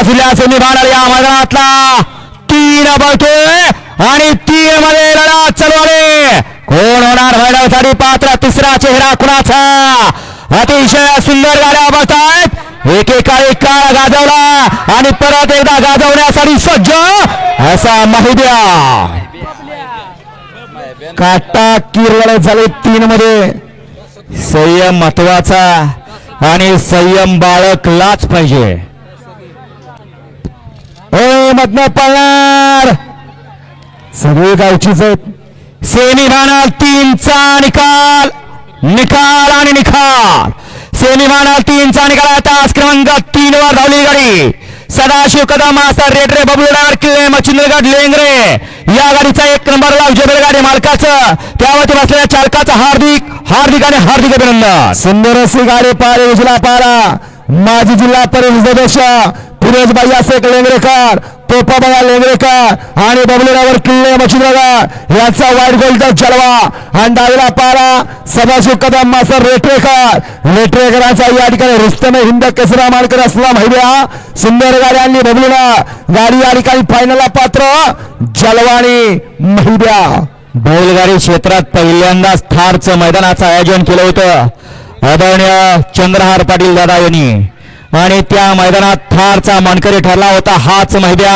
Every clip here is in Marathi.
असलेल्या सेमी फायनल या मैदानातला. तीन बळतोय आणि तीन मध्ये लढा चालू आहे कोण होणार मैदानासाठी पात्र तिसरा चेहरा कुणाचा? अतिशय सुंदर गाड्या बसतायत. एकेकाळी काळ गाजवला आणि परत एकदा गाजवण्यासाठी सज्ज असा माहिद्या. काटा किरवळ झाले तीन मध्ये. संयम महत्त्वाचा आणि संयम बाळकलाच पाहिजे. मधनं पळणार. सगळे गावचीच आहेत. सेमी फायनल तीनचा निकाल. निकाल आणि निकाल सेमी फायनल तीनचा निकाल आहे. तास क्रमांक तीन वर धावली गाडी. सदाशिव कदम मास्तर रेटरे बबलू ड्रायव्हर किल्ले मच्छिंद्रगड लेंगरे. या गाडीचा एक नंबर लावजे गाडी मालकाचं. त्यावरती बसलेल्या चालकाचं हार्दिक हार्दिक आणि हार्दिक अभिनंदन. सुंदर अशी गाडी पारे उजला पारा. माजी जिल्हा परिषद सदस्य पुरेश बाई असे लेंगरेकर तोपा बघा लेंगरेकर आणि बबलेरावर किल्ले मच्छिंद्रगा याचा वाईट गोलचा जलवा. आणि डावीला पारा सदाशिव कदम मास्तर रेटरेकर. रेटरेकरांचा या ठिकाणी रुस्तमे हिंद केसरा मानकर असला महिला. सुंदर गाडी आणली बबलूला गाडी या ठिकाणी फायनलला पात्र. जलवाणी महिब्या बैलगाडी क्षेत्रात पहिल्यांदाच थारचं मैदानाचं आयोजन केलं होतं. आदरणीय चंद्रहार पाटील दादा यांनी. आणि त्या मैदानात थारचा मानकरी ठरला होता. हाच मैद्या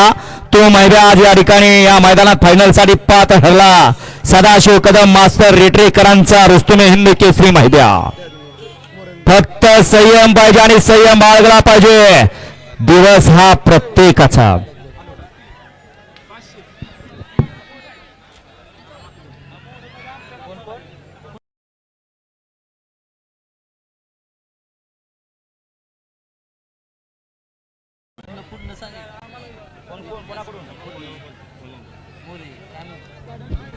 तो मैद्या आज या ठिकाणी या मैदानात फायनलसाठी पात्र ठरला. सदाशिव कदम मास्तर रेटरेकरांचा रुस्तुमे हिंद केसरी मैद्या फक्त संयम पाहिजे आणि संयम बाळगला पाहिजे. दिवस हा प्रत्येकाचा.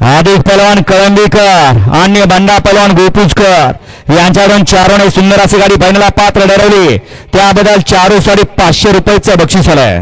आदिक पलवान कळंबीकर आणि बंडा पलवान गोपूजकर यांच्याकडून चारोने सुंदर अशी गाडी फायनलला पात्र ठरवली. त्याबद्दल चारोसाठी पाचशे रुपयेच बक्षीस आलंय.